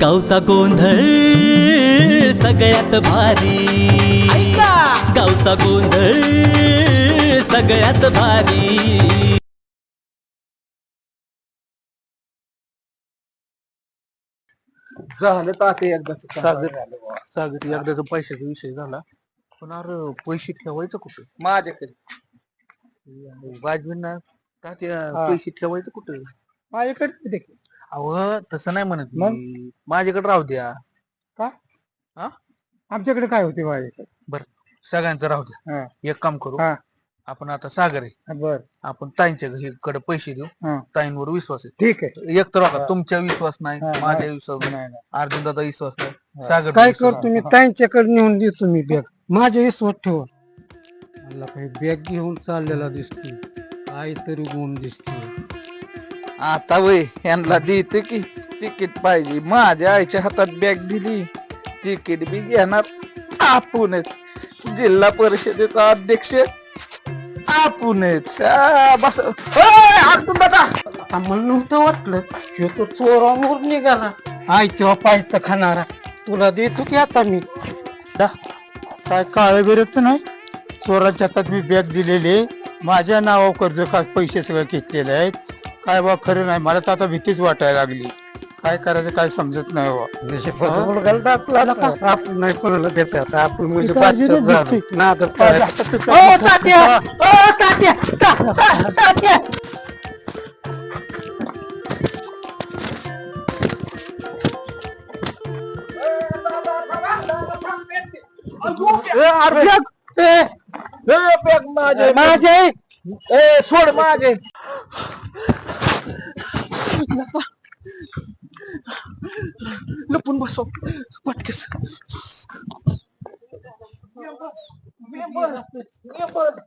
गावचा गोंधळ सगळ्यात भारी. गावचा गोंधळ सगळ्यात भारी. झालं ताते एकदा सागर सागर एकदाचा पैशाचा विषय झाला. पण अरे पैसे ठेवायचं कुठे? माझ्याकडे. वाजवींना तात्या हा. पैसे ठेवायचं कुठे? माझ्याकडे. अहो तसं नाही म्हणत मग? मी. माझ्याकडे राहू द्या. आमच्याकडे काय होते माझ्याकडे सगळ्यांचं राहू द्या. हा. एक काम करू. हा. आपण आता सागर. आहे बर. आपण ताईंच्या कडे पैसे देऊ. हा. ताईंवर विश्वास आहे. ठीक आहे. एक तर बघा हा. तुमच्या विश्वास नाही हा, माझ्या हा. विश्वास नाही नाही, नाही. अर्जुन दादा विश्वास नाही हा. सागर काय नाही. मी ताईंच्याकडे नेऊन देतो मी बॅग माझ्या विश्वास ठेवा. मला काही बॅग घेऊन चाललेला दिसतो काय तरी गुण दिसतो आता वय यांना देते की? तिकीट पाहिजे माझ्या आईच्या हातात बॅग दिली. तिकीट बी घेणार आपणच. जिल्हा परिषदेचा अध्यक्ष आपणच. बस. अर्जुन दादा आता मला नव्हतं वाटलं. ह्यो तो चोरांवर निघाला. आय तेव्हा पाहिजे खाणारा. तुला देतो की आता मी? दा, काय काळ बिरत नाही? चोराच्या हातात मी बॅग दिलेली. आहे. माझ्या नावावर कर्ज का पैसे सगळे घेतलेले आहेत. काय बा खरं नाही मला तर आता भीतीच वाटायला लागली. काय करायचं काय समजत नाही बा आपण नाही कोणाला देत आता. आपण म्हणजे बादशाह झालो. नादात पडायचं. ओ तात्या. ओ तात्या. ता- ता- तात्या. ए, अरे. बॅग, ए, ए, बॅग माझे. माझे? ए सोड माझे. लपून बसव पटकेस मेंबर मेंबर मेंबर